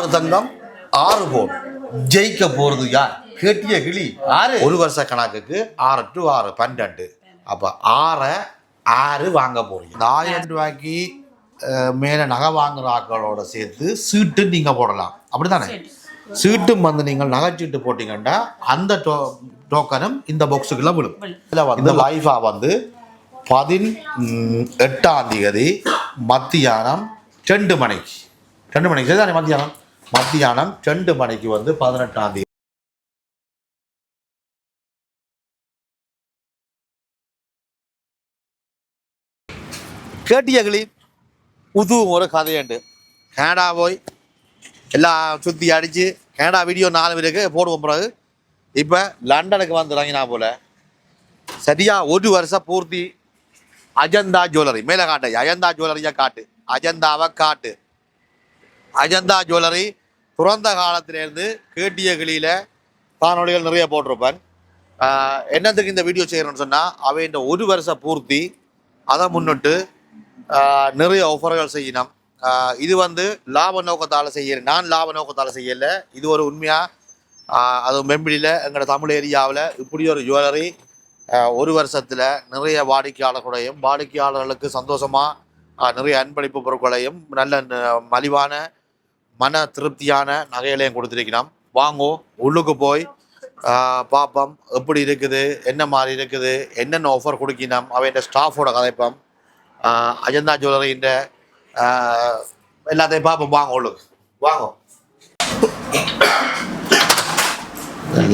ஆறு தங்கம் ஆறு போன் ஜெயிக்க போறது யார்? கேட்டிய கிளி. ஆறு. ஒரு வருஷ கணக்குக்கு ஆறு டு ஆறு பன்னெண்டு அப்ப ஆறை ஆறு வாங்க போறீங்க. இந்த ஆயிரம் ரூபாய்க்கு மேல நகை வாங்குற ஆட்களோட சேர்த்து சீட்டு நீங்க போடலாம். அப்படிதானே சீட்டும் வந்து நீங்கள் நகைச்சீட்டு போட்டீங்கன்னா அந்த டோ டோக்கனும் இந்த பாக்ஸுக்குள்ள விழும். இதில் வந்து லைஃபா வந்து பதின் எட்டாம் தேதி மத்தியானம் ரெண்டு மணிக்கு. ரெண்டு மணிக்கு. சரிதானே மத்தியானம்? மத்தியானம் ரெண்டு மணிக்கு வந்து பதினெட்டாம் தேதி. கேட்டியகளி புது ஒரு கதையுண்டு கனடா போய் எல்லாம் சுற்றி அடித்து கனடா வீடியோ நாலு பேருக்கு போடுவோம் பிறகு. இப்போ லண்டனுக்கு வந்து இறங்கினா போல. சரியா ஒரு வருஷம் பூர்த்தி அஜந்தா ஜுவல்லரி மேலே காட்டு அஜந்தா ஜுவல்லரியாக காட்டு அஜந்தாவை காட்டு. அஜந்தா ஜுவல்லரி பிறந்த காலத்திலேருந்து கேட்டிய கிளியில் காணொலிகள் நிறைய போட்டிருப்பேன் என்னத்துக்கு இந்த வீடியோ செய்கிறேன்னு சொன்னால் அவை இந்த ஒரு வருஷம் பூர்த்தி அதை முன்னிட்டு நிறைய ஆஃபர்கள் செய்யணும். இது வந்து லாப நோக்கத்தால் செய்ய நான் லாப நோக்கத்தால் செய்யல. இது ஒரு உண்மையாக அது மெம்பிளியில் எங்களோட தமிழ் ஏரியாவில் இப்படி ஒரு ஜுவல்லரி ஒரு வருஷத்தில் நிறைய வாடிக்கையாளர்களையும் வாடிக்கையாளர்களுக்கு சந்தோஷமாக நிறைய அன்பளிப்பு பொருட்களையும் நல்ல ந- மலிவான மன திருப்தியான நகைகளையும் கொடுத்துருக்கிறோம் வாங்கோ உள்ளுக்கு போய் பார்ப்போம் எப்படி இருக்குது என்ன மாதிரி இருக்குது என்னென்ன ஆஃபர் கொடுக்கணும் அவன் ஸ்டாஃபோட கதைப்போம். அஜந்தா ஜுவல்லரின்ற எல்லாத்தையும் பார்ப்போம் வாங்க உள்ளுக்கு. வாங்க.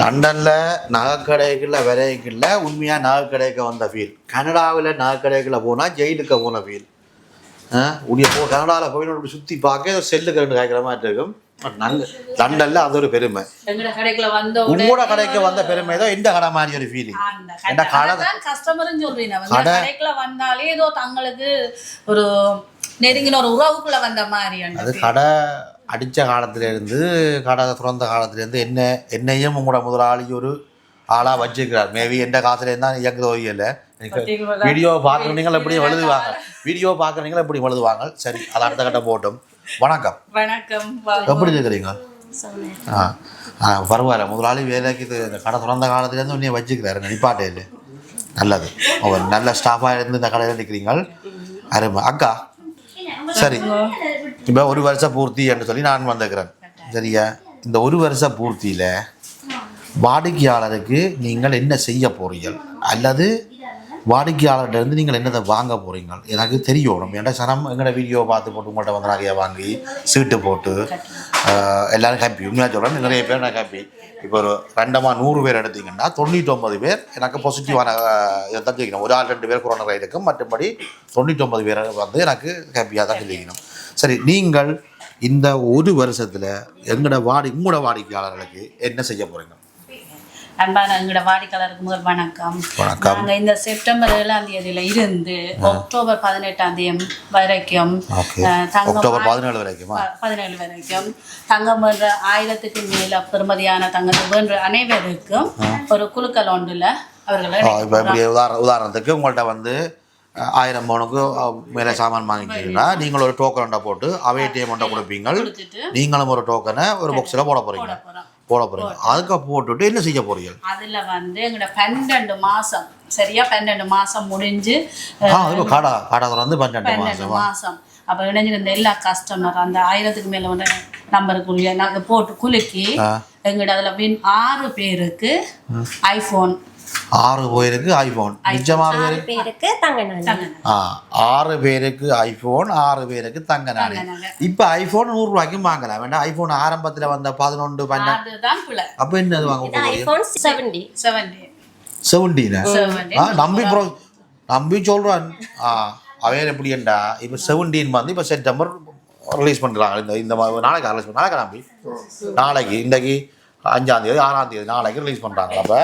லண்டனில் நகைக்கடைகளில் விரைக்கல உண்மையாக நகைக்கடைக்கு வந்த ஃபீல் கனடாவில் நகைக்கடைகளில் போனால் ஜெயிலுக்கு போன ஃபீல் உடைய போ கனடாவில் போய் நம்ம சுற்றி பார்க்க செல்லுக்கு ரெண்டு காய்க்கிற மாதிரி இருக்கும். நாங்கள் லண்டனில் அது ஒரு பெருமை. உங்களோட கடைக்கு வந்த பெருமை தான் இந்த கடை மாதிரி ஒரு ஃபீலிங் ஏன்டா கடை. கஸ்டமரும் சொல்றீங்க கடைக்குள்ள வந்தாலே ஏதோ தங்களுக்கு ஒரு நெருங்கின ஒரு உறவுக்குள்ள வந்த மாதிரி அது. கடை அடித்த காலத்திலேருந்து கடை திறந்த காலத்திலேருந்து என்ன என்னையும் உங்களோட முதலாளி ஒரு ஆளாக வச்சிருக்கிறார். மேபி எந்த காசுலேருந்து தான் இயங்குத இல்லை? வீடியோ பார்க்குறீங்க எப்படி எழுதுவாங்க வீடியோ பார்க்குறீங்களா எப்படி எழுதுவாங்க சரி அது அடுத்த கட்டம் போட்டும். வணக்கம். வணக்கம். எப்படி இருக்கிறீங்க. ஆ ஆ பரவாயில்ல முதலாளி வேலைக்கு இது இந்த கடை திறந்த காலத்துலேருந்து உன்னைய வச்சுக்கிறாரு. நிப்பாட்டே இல்லை நல்லது. ஒரு நல்ல ஸ்டாஃபாக இருந்து இந்த கடையில் நிற்கிறீங்க அருமை. அக்கா சரி. இப்போ ஒரு வருஷம் பூர்த்தி என்று சொல்லி நான் வந்திருக்கிறேன். சரியா? இந்த ஒரு வருஷ பூர்த்தியில் வாடிக்கையாளருக்கு நீங்கள் என்ன செய்ய போறீர்கள்? அல்லது வாடிக்கையாளர்கிட்ட இருந்து நீங்கள் என்னத்தை வாங்க போறீங்க? எனக்கு தெரியணும் ஏன்டா சனம் எங்களோட வீடியோ பார்த்து போட்டு உங்கள்கிட்ட வந்து நகையை வாங்கி சீட்டு போட்டு எல்லாரும் ஹாப்பி உண்மையாக சொல்கிறேன் நிறைய பேர் நான் ஹாப்பி இப்போ ஒரு ரெண்டமா நூறு பேர் எடுத்தீங்கன்னா தொண்ணூற்றொம்பது பேர் எனக்கு பாசிட்டிவான இதை தான் சொல்லிக்கணும் ஒரு ஆள் ரெண்டு பேர் கொரோனா இருக்கும். மற்றபடி தொண்ணூற்றொம்பது பேர் வந்து எனக்கு ஹாப்பியாக தான் சொல்லிக்கணும் சரி நீங்கள் இந்த ஒரு வருஷத்தில் எங்களோட வாடி உங்களோட வாடிக்கையாளர்களுக்கு என்ன செய்ய போறீங்க? அன்பான எங்களோட வாடிக்கையாளருக்கு முதல் வணக்கம். வணக்கம். நாங்க இந்த செப்டம்பர் ஏழாம் தேதியில இருந்து அக்டோபர் பதினெட்டாம் தேதி வரைக்கும் அக்டோபர் பதினேழு வரைக்குமா? பதினேழு வரைக்கும். தங்கம் என்ற ஆயிரத்துக்கு மேல பெறுமதியான தங்கம் வேண்ட அனைவருக்கும் ஒரு குழுக்கள் ஒன்றுல அவர்களை உதாரணத்துக்கு உங்கள்கிட்ட வந்து ஆயிரம் பவுனுக்கு மேலே சாமான் வாங்கிட்டீங்கன்னா நீங்கள் ஒரு டோக்கன் போட்டு அவை டிஎம் ஒன்றை கொடுப்பீங்க நீங்களும் ஒரு டோக்கனை ஒரு பாக்ஸில் போட போறீங்க. போட போறீங்க. அதுக்கு போட்டுட்டு என்ன செய்ய போறீங்க? அதுல வந்து எங்களோட பன்னெண்டு மாசம் சரியா? பன்னெண்டு மாசம் முடிஞ்சு காடா காடா திறந்து பன்னெண்டு மாதம் மாசம்? அப்ப இணைஞ்சிருந்த எல்லா கஸ்டமர் அந்த ஆயிரத்துக்கு மேல வந்து நம்பருக்குள்ள நாங்க போட்டு குலுக்கி ஆ. எங்கள்ட்ட அதுல வின் ஆறு பேருக்கு ஐபோன் ஆறு பேருக்கு ஐஃபோன் நிஜமாக பேரு பேருக்கு தங்க நாணயம் ஆ ஆறு பேருக்கு ஐஃபோன் ஆறு பேருக்கு தங்க நாணயம். இப்போ ஐஃபோன் நூறுரூவாய்க்கும் வாங்கலாம். வேண்டாம் ஐஃபோன் ஆரம்பத்தில் வந்த பதினொன்று பன்னெண்டு அப்போ என்னது வாங்க போகிறீங்க செவன்டீனா செவன்டி ஆ நம்பி ப்ரோ நம்பி சொல்கிறான் ஆ அவன் எப்படின்டா இப்போ செவன்டீன் வந்து இப்போ செப்டம்பர் ரிலீஸ் பண்ணுறாங்க இந்த இந்த நாளைக்கு ரிலீஸ் நாளைக்கு நம்பி நாளைக்கு இன்றைக்கி அஞ்சாம் தேதி ஆறாம் தேதி நாளைக்கு ரிலீஸ் பண்ணுறாங்க அப்போ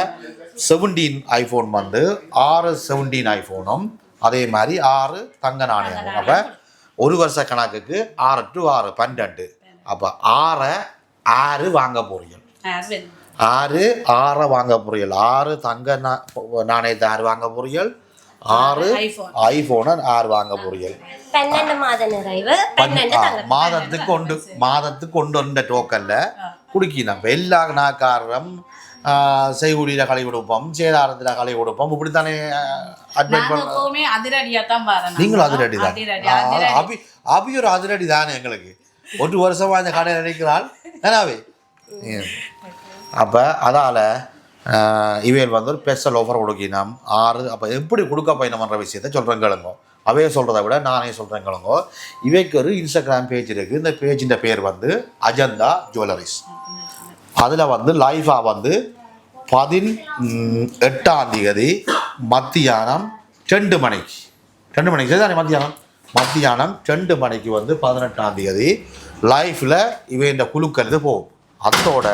செவன்டீன் ஐஃபோன் வந்து ஆறு செவன்டீன் ஐஃபோனும் அதே மாதிரி ஆறு தங்க நாணயமும். அப்போ ஒரு வருஷ கணக்குக்கு ஆறு டு ஆறு பன்னெண்டு அப்போ ஆறை ஆறு வாங்க போறீங்க ஆறு. ஆறை வாங்க போறீர்கள். ஆறு தங்க நா- நாணயத்தை ஆறு வாங்க போறீர்கள். ஆறு ஐபோன் ஐஃபோனை ஆறு வாங்க தங்க மாதத்துக்கு கொண்டு மாதத்துக்கு கொண்டு வந்த டோக்கன்ல குடிக்கணும் எல்லா நாக்காரரும் செய்குடியில் களை கொடுப்போம் சேதாரத்தில் களை கொடுப்போம். இப்படித்தானே அட்வைட் நாங்க பண்ண எப்பவுமே அதிரடியா தான் வரணும் நீங்களும் அதிரடி தான் அபி அபி ஒரு அதிரடி தானே எங்களுக்கு. ஒரு வருஷமா இந்த கடையில் நினைக்கிறாள் ஏனாவே? அப்போ அதால் இவையில் வந்து ஒரு ஸ்பெஷல் ஆஃபர் கொடுக்கினோம். ஆறு அப்போ எப்படி கொடுக்க பயணம்ன்ற விஷயத்த சொல்கிறேன் கேளுங்க. அவைய சொல்கிறத விட நானே சொல்கிறேன் கேளுங்க. இவைக்கு ஒரு இன்ஸ்டாகிராம் பேஜ் இருக்குது இந்த பேஜிൻ്റെ பேர் வந்து அஜந்தா ஜுவல்லரிஸ் அதில் வந்து லைஃபாக வந்து பதின் எட்டாம் தேதி மத்தியானம் ரெண்டு மணிக்கு. ரெண்டு மணிக்கு. சரிதானே மத்தியானம். மத்தியானம் ரெண்டு மணிக்கு வந்து பதினெட்டாம் தேதி லைஃப்பில் இவை இந்த குழுக்கள் இது போகும். அதோட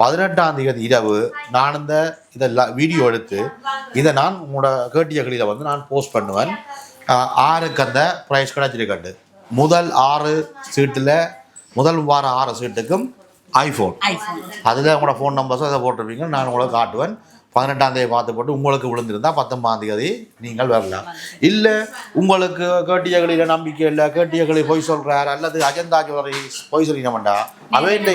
பதினெட்டாம் தேதி இரவு நான் இந்த இதை வீடியோ எடுத்து இதை நான் உங்களோட கேட்டியகளில் வந்து நான் போஸ்ட் பண்ணுவேன். ஆறுக்கு அந்த ப்ரைஸ் கிடச்சிருக்கட்டு முதல் ஆறு சீட்டில் முதல் வார ஆறு சீட்டுக்கும் ஐஃபோன். அதில் உங்களோட ஃபோன் நம்பர்ஸும் அதை போட்டிருப்பீங்க. நான் உங்களுக்கு காட்டுவேன். பதினெட்டாம் தேதி பார்த்து போட்டு உங்களுக்கு விழுந்திருந்தா பத்தொன்பதாம் தேதி நீங்கள் வரலாம். இல்லை உங்களுக்கு கேட்டியகளில் நம்பிக்கை இல்லை கேட்டியகளில் பொய் சொல்கிறார் அல்லது அஜந்தா ஜுவல்லரி பொய் சொல்லிட மாட்டா அவை இந்த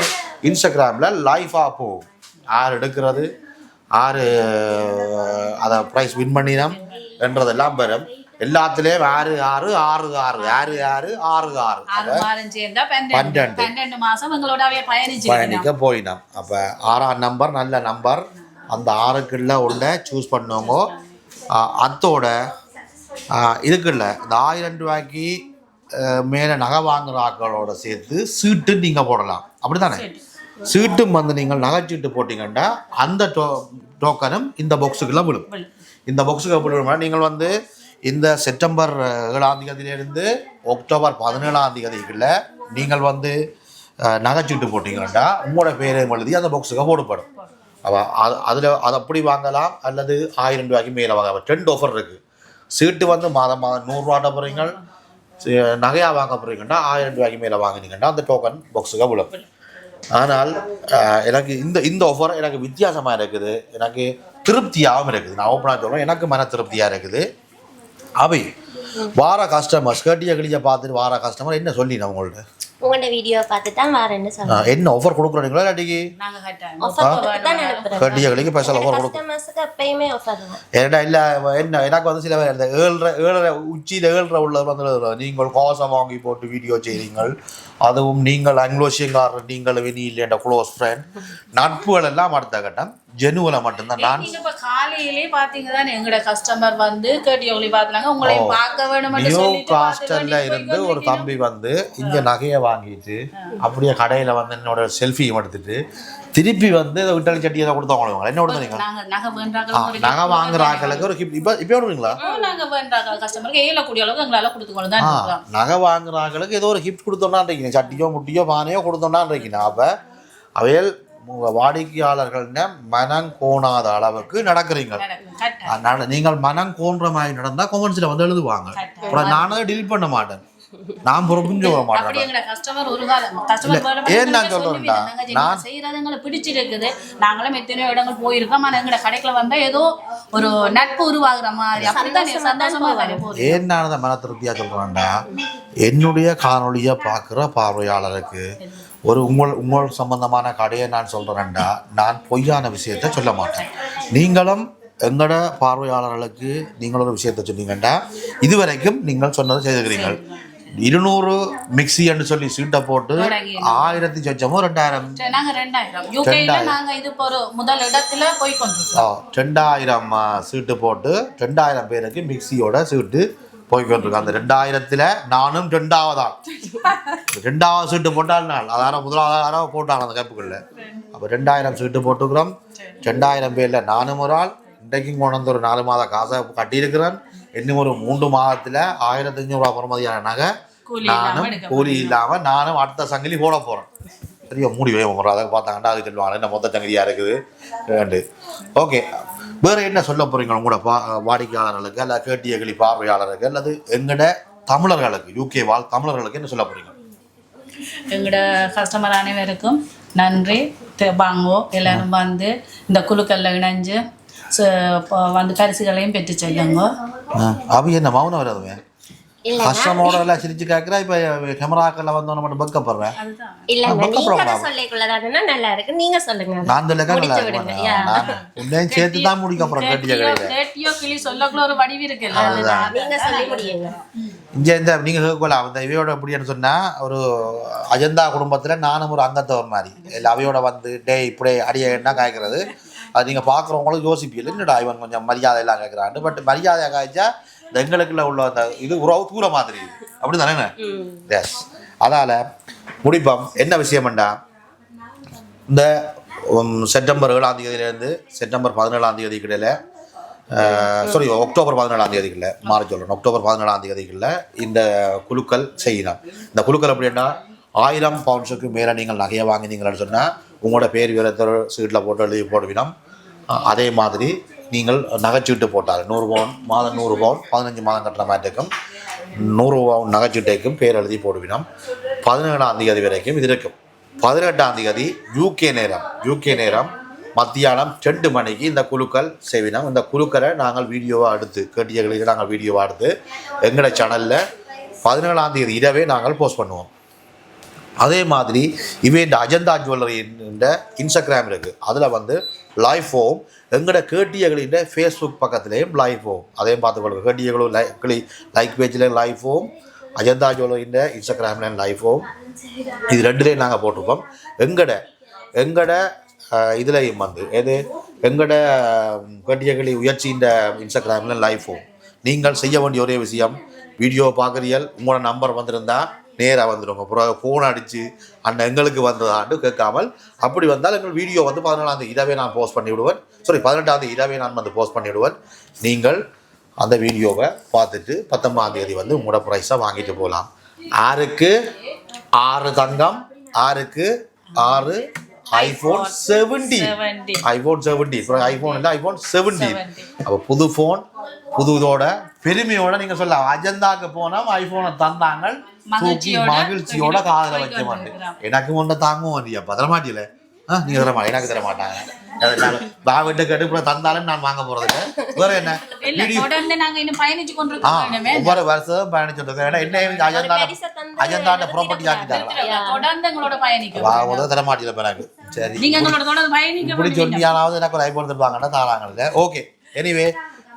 இன்ஸ்டாகிராமில் லைஃபாக போகும் யார் எடுக்கிறது? யார் அதை ப்ரைஸ் வின் பண்ணினோம்? என்றதெல்லாம் வரும் எல்லாத்துலேயும் ஆறு ஆறு ஆறு ஆறு. ஆறு ஆறு ஆறு ஆறு. பன்னெண்டு. பன்னெண்டு. மாசம் எங்களோட பயணிக்க போயினோம். அப்போ ஆறாம் நம்பர் நல்ல நம்பர் அந்த ஆறுக்குள்ள உள்ள சூஸ் பண்ணுவோங்க அத்தோட இதுக்குள்ள. இந்த ஆயிரம் ரூபாய்க்கு மேலே நகை வாங்குற ஆட்களோட சேர்த்து சீட்டு நீங்கள் போடலாம். அப்படி தானே சீட்டும் வந்து நீங்கள் நகைச்சீட்டு போட்டிங்கன்னா அந்த டோ டோக்கனும் இந்த பாக்ஸுக்குள்ள விழும். இந்த பாக்ஸுக்கு விழுமா. நீங்கள் வந்து இந்த செப்டம்பர் ஏழாம் தேதியிலிருந்து அக்டோபர் பதினேழாம் தேதிக்குள்ள நீங்கள் வந்து நகைச்சீட்டு போட்டிங்கன்னா உங்களோட பேரையும் எழுதி அந்த பாக்ஸுக்கு போடப்படும். அப்போ அது அதில் அது அப்படி வாங்கலாம் அல்லது ஆயிரம் ரூபாய்க்கு மேலே வாங்கலாம். ரெண்டு ஆஃபர் இருக்குது சீட்டு வந்து மாதம் மாதம் நூறுரூவாட்ட போகிறீங்க நகையாக வாங்க போகிறீங்கன்னா ஆயிரம் ரூபாய்க்கு மேலே வாங்கினீங்கன்னா அந்த டோக்கன் பாக்ஸுக்கு விழும். ஆனால் எனக்கு இந்த இந்த ஆஃபர் எனக்கு வித்தியாசமாக இருக்குது. எனக்கு திருப்தியாகவும் இருக்குது. நான் ஓப்பனாக சொல்கிறேன் எனக்கு மன திருப்தியாக இருக்குது. அவை. வார கஸ்டமர் ஸ்கர்ட்டியை கிழிச்ச பார்த்துட்டு வார கஸ்டமர் என்ன சொல்லிடு அவங்கள்ட்ட உங்கள்ட்ட? வீடியோ பார்த்து தான் வேற என்ன சொல்றேன் என்ன ஆஃபர் கொடுக்குறீங்களா இல்லாட்டிக்கு? ஸ்கர்ட்டியை கிழிக்க ஸ்பெஷல் ஆஃபர் கொடுக்கும் எப்பயுமே ஆஃபர் ஏன்னா இல்லை என்ன எனக்கு வந்து சில ஏழரை ஏழரை உச்சியில் ஏழரை உள்ளது வந்து நீங்கள் கோசம் வாங்கி போட்டு வீடியோ செய்கிறீங்கள் அதுவும் நீங்கள் அங்லோஷியங்காரர் நீங்கள் வெனி இல்லைன்ற க்ளோஸ் ஃப்ரெண்ட் நட்புகள் எல்லாம் அடுத்த கட்டம். ஜெனுவலை மட்டும்தான். நான் காலையிலே பாத்தீங்கன்னா எங்கட கஸ்டமர் வந்து கேட்டியோலி பாத்துனாங்க. உங்களையும் பார்க்க வேணும் நியூ காஸ்டல்ல இருந்து ஒரு தம்பி வந்து இங்க நகையை வாங்கிட்டு அப்படியே கடையில வந்து என்னோட செல்ஃபியும் எடுத்துட்டு திருப்பி வந்து இந்த விட்டாளி சட்டி ஏதாவது கொடுத்தா அவங்க என்ன கொடுத்தீங்க நகை வாங்குறாங்களுக்கு ஒரு இப்போ இப்போ கொடுங்களா நகை வாங்குற ஆக்களுக்கு ஏதோ ஒரு கிஃப்ட் கொடுத்தோம்னா சட்டியோ முட்டியோ பானையோ கொடுத்தோம்னா இருக்கீங்க அப்போ அவையல் வாடிக்கையாளர்கள்னா மனம் கோணாத அளவுக்கு நடக்கிறீங்க. நீங்கள் மனம் கோன்ற மாதிரி நடந்தால் கொமெண்ட்ஸில் வந்து எழுதுவாங்க. நானும் டீல் பண்ண மாட்டேன். நான் வர அப்படி மாட்டேன் ஏன் நான் சொல்றேன்டா, நான்- பிடிச்சிருக்குது. நாங்களும் எத்தனையோ இடங்கள் போயிருக்கோம். ஆனா எங்கட கடைக்குள்ள வந்தா ஏதோ ஒரு நட்பு உருவாகுற மாதிரி. அப்படிதான் சந்தோஷமா தானே போகுது. ஏன் நான் அதை மன திருப்தியாக சொல்கிறேன்டா என்னுடைய காணொளியை பார்க்குற பார்வையாளருக்கு ஒரு உங்கள் உங்கள் சம்பந்தமான கடையை நான் சொல்கிறேன்டா நான் பொய்யான விஷயத்தை சொல்ல மாட்டேன். நீங்களும் எங்களோட பார்வையாளர்களுக்கு நீங்கள் ஒரு விஷயத்தை சொன்னீங்கன்னா இதுவரைக்கும் நீங்கள் சொன்னதை செய்துக்கிறீர்கள் இருநூறு மிக்ஸி என்று சொல்லி சீட்டை போட்டு. ஆயிரத்தி சொச்சமோ ரெண்டாயிரம்? ரெண்டாயிரம். சீட்டு போட்டு ரெண்டாயிரம் பேருக்கு மிக்சியோட சீட்டு போய்க்கொண்டிருக்கு அந்த ரெண்டாயிரத்துல நானும் ரெண்டாவதான் ரெண்டாவது சீட்டு போட்டால் நாள். அதாரம் முதலாவது போட்டாங்க அந்த கப்புக்குள்ள. அப்போ ரெண்டாயிரம் சீட்டு போட்டுக்கிறோம். ரெண்டாயிரம் பேர்ல நானும் ஒரு ஆள். இன்றைக்கும் கொண்டு வந்து ஒரு நாலு மாத காசை கட்டியிருக்கிறேன். இன்னும் ஒரு மூன்று மாதத்துல ஆயிரத்தி அஞ்சூறுரூவா பெறுமதியான நகை நானும் கூலி இல்லாம நானும் அடுத்த சங்கிலி போட போறேன். சரியா? மூடி வை போகிறோம் அதை பார்த்தாங்கன்னா அது சொல்லுவாங்க. என்ன மொத்த சங்கிலியா இருக்குது? ஓகே. வேற என்ன சொல்ல போறீங்க உங்களோட பா வாடிக்கையாளர்களுக்கு அல்ல கேட்டிய கிளி பார்வையாளருக்கு அல்லது எங்கட தமிழர்களுக்கு யூகே வாழ் தமிழர்களுக்கு என்ன சொல்ல போறீங்க? எங்களோட கஸ்டமர் அனைவருக்கும் நன்றி. த- வாங்கோ எல்லாரும் வந்து இந்த குழுக்கள்ல இணைஞ்சு வந்து பரிசுகளையும் பெற்று செல்லுங்க அபி என்ன மௌனம் வராதுங்க இல்ல கஷ்டமோட எல்லாம் சிரிச்சு கேட்குறா இப்போ கேமராக்கெல்லாம் வந்தோன்னு மட்டும் பக்கப்படுறேன் இல்ல நீங்க. சொல்லிக்குள்ளதானா நல்லா இருக்கு. நீங்க சொல்லுங்க. நான் நல்லா உன்னையும் சேர்த்து தான் முடிக்க அப்புறம் கட்டிய கேட்டியோ கடையில். கேட்டியோ கிளி சொல்லக்குள்ள ஒரு வடிவு இருக்குல்ல அதுதான். நீங்க சொல்லி முடியுங்க. இங்கே இந்த கேட்கலாம் அந்த இவையோட எப்படின்னு சொன்னால் ஒரு அஜந்தா குடும்பத்தில் நானும் ஒரு அங்கத்தவர் மாதிரி. இல்லை அவையோட வந்து டே இப்படி அடிய என்ன காய்க்கிறது? அது நீங்கள் பார்க்குறவங்களும் யோசிப்பீங்க. என்னடா இவன் கொஞ்சம் மரியாதை எல்லாம் கேட்குறான்னு பட் மரியாதை காய்ச்சா இந்த எங்களுக்குள்ள உள்ள அந்த இது உறவு தூர மாதிரி. அப்படி தானே எஸ் அதால் முடிப்போம். என்ன விஷயம்டா இந்த செப்டம்பர் ஏழாம் தேதியிலேருந்து செப்டம்பர் பதினேழாம் தேதி கிடையில சாரி அக்டோபர் பதினேழாம் தேதிகளில் மாறி சொல்லணும். அக்டோபர் பதினேழாம் தேதிகளில் இந்த குழுக்கள் செய்யணும் இந்த குழுக்கள் எப்படின்னா ஆயிரம் பவுண்ட்ஸுக்கு மேலே நீங்கள் நகையை வாங்கினீங்கன்னு சொன்னால் உங்களோட பேர் விவரத்தை சீட்டில் போட்டு எழுதி போடுவினோம். அதே மாதிரி நீங்கள் நகைச்சீட்டு போட்டால் நூறு பவுன் மாதம் நூறு பவுன் பதினஞ்சு மாதம் கட்டுற மாதிரி இருக்கும். நூறு பவுன் நகைச்சீட்டைக்கும் பேர் எழுதி போடுவினோம். பதினேழாம் தேதி வரைக்கும் இது இருக்கும். பதினெட்டாம் தேதி யூகே நேரம் யூகே நேரம் மத்தியானம் ரெண்டு மணிக்கு இந்த குழுக்கள் செய்வினோம். இந்த குழுக்களை நாங்கள் வீடியோவாக எடுத்து கேட்டியர்களுக்கு நாங்கள் வீடியோவாக எடுத்து எங்களோட சேனலில் பதினேழாம் தேதி இரவே நாங்கள் போஸ்ட் பண்ணுவோம். அதே மாதிரி இவன் அஜந்தா ஜுவல்லரின்ற இன்ஸ்டாகிராம் இருக்குது அதில் வந்து லைஃப் ஹோம் எங்களோட கேட்டியகளின் ஃபேஸ்புக் பக்கத்துலேயும் லைஃப் ஹோம் அதையும் பார்த்துக்கொள்ளுங்க. கேட்டியகளும் லைக் லைக் பேஜ்லேயும் லைஃப் ஹோம் அஜந்தா ஜுவல்லரியின் இன்ஸ்டாகிராம்லேயும் லைஃப் ஹோம் இது ரெண்டுலேயும் நாங்கள் போட்டிருப்போம் எங்கட எங்கட இதுலேயும் வந்து எது? எங்கட கேட்டியகளி உயர்ச்சின்ற இன்ஸ்டாகிராமில் லைஃப் ஹோம் நீங்கள் செய்ய வேண்டிய ஒரே விஷயம் வீடியோ பார்க்குறீர்கள் உங்களோட நம்பர் வந்திருந்தால் நேராக வந்துடுங்க அப்புறம் ஃபோன் அடித்து அண்ணன் எங்களுக்கு வந்ததாண்டு கேட்காமல் அப்படி வந்தால் எங்கள் வீடியோ வந்து பதினாலாம் தேதி இரவே நான் போஸ்ட் பண்ணிவிடுவேன். சாரி பதினெட்டாம் தேதி இரவே நான் வந்து போஸ்ட் பண்ணிவிடுவேன். நீங்கள் அந்த வீடியோவை பார்த்துட்டு பத்தொன்பதாம் தேதி வந்து உங்களோட ப்ரைஸை வாங்கிட்டு போகலாம். ஆறுக்கு ஆறு தங்கம் ஆறுக்கு ஆறு iPhone seventy 70. IPhone seventy iPhone இல்லை ஐஃபோன் செவன்டி அப்போ புது ஃபோன் புது இதோட பெருமையோட நீங்க சொல்லலாம். அஜந்தாக்கு போனா ஐபோனை தந்தாங்க மகிழ்ச்சியோட காதுல வைக்க மாட்டேன். எனக்கு ஒன்றை தாங்கவும் வந்தியா பதற மாட்டியில ஆ நீங்க தர மாட்டேன் எனக்கு தர மாட்டாங்க. கேட்டு கூட தந்தாலும் நான் வாங்க போறது. வேற என்ன? ஒவ்வொரு வருஷம் பயணிச்சுட்டு ஏன்னா என்ன அஜந்தான ப்ராப்பர்ட்டி ஆக்கிட்டாங்களா? வா தர எனக்கு சரி. நீங்க எங்களோட தொடர்ந்து பயணிக்க இப்படி வேண்டிய சொன்னியானாவது எனக்கு ஒரு ஐபோன் தருவாங்கன்னா தாராங்கல்ல ஓகே. எனிவே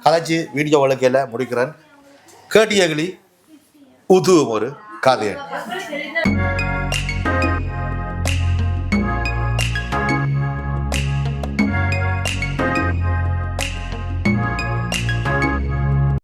கதைச்சு வீடியோ வழக்கையில் முடிக்கிறேன். கேட்டியகளி உதுவும் ஒரு கதை